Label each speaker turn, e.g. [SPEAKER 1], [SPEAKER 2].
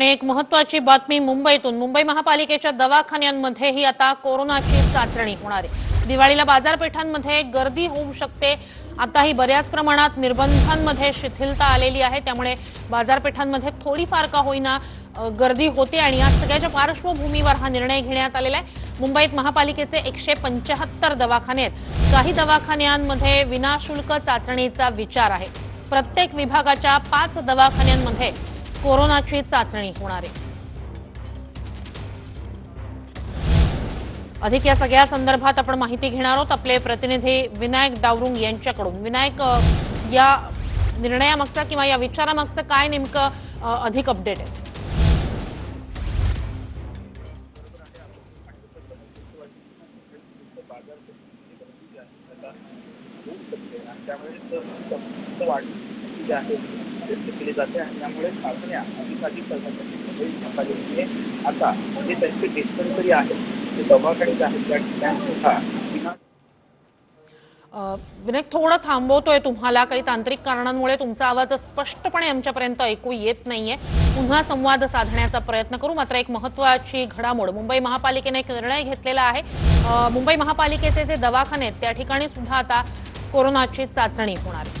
[SPEAKER 1] आणि एक महत्वाची बातमी मुंबईतून. मुंबई महापालिकेच्या दवाखान्यांमध्येही आता कोरोनाची चाचणी होणार आहे. दिवाळीला बाजारपेठांमध्ये गर्दी होऊ शकते. आताही बऱ्याच प्रमाणात निर्बंधांमध्ये शिथिलता आलेली आहे. त्यामुळे बाजारपेठांमध्ये थोडीफार का होईना गर्दी होते आणि या सगळ्याच्या पार्श्वभूमीवर हा निर्णय घेण्यात आलेला आहे. मुंबईत महापालिकेचे एकशे पंच्याहत्तर दवाखाने आहेत. काही दवाखान्यांमध्ये विनाशुल्क चाचणीचा विचार आहे. प्रत्येक विभागाच्या पाच दवाखान्यांमध्ये कोरोनाची चाचणी होणार आहे. अधिक या सगळ्या संदर्भात आपण माहिती घेणार आहोत. आपले प्रतिनिधी विनायक डावरुंग यांच्याकडून. विनायक या निर्णयामागचा किंवा या विचारामागचं काय नेमकं अधिक अपडेट आहे?
[SPEAKER 2] त्यामुळे व्यक्त केली जाते आणि त्यामुळे चाचण्या अधिकाधिक करण्यासाठी मुंबई महापालिकेने आता जे त्यांचे डिस्पेन्सरी आहेत जे दवाखाने आहेत त्या ठिकाणी सुद्धा विना
[SPEAKER 1] विनायक थोडं थांबवतोय तुम्हाला. काही तांत्रिक कारणांमुळे तुमचा आवाज स्पष्टपणे आमच्यापर्यंत ऐकू येत नाहीये. पुन्हा संवाद साधण्याचा प्रयत्न करू. मात्र एक महत्वाची घडामोड मुंबई महापालिकेने एक निर्णय घेतलेला आहे. मुंबई महापालिकेचे जे दवाखाने आहेत त्या ठिकाणी सुद्धा आता कोरोनाची चाचणी होणार आहे.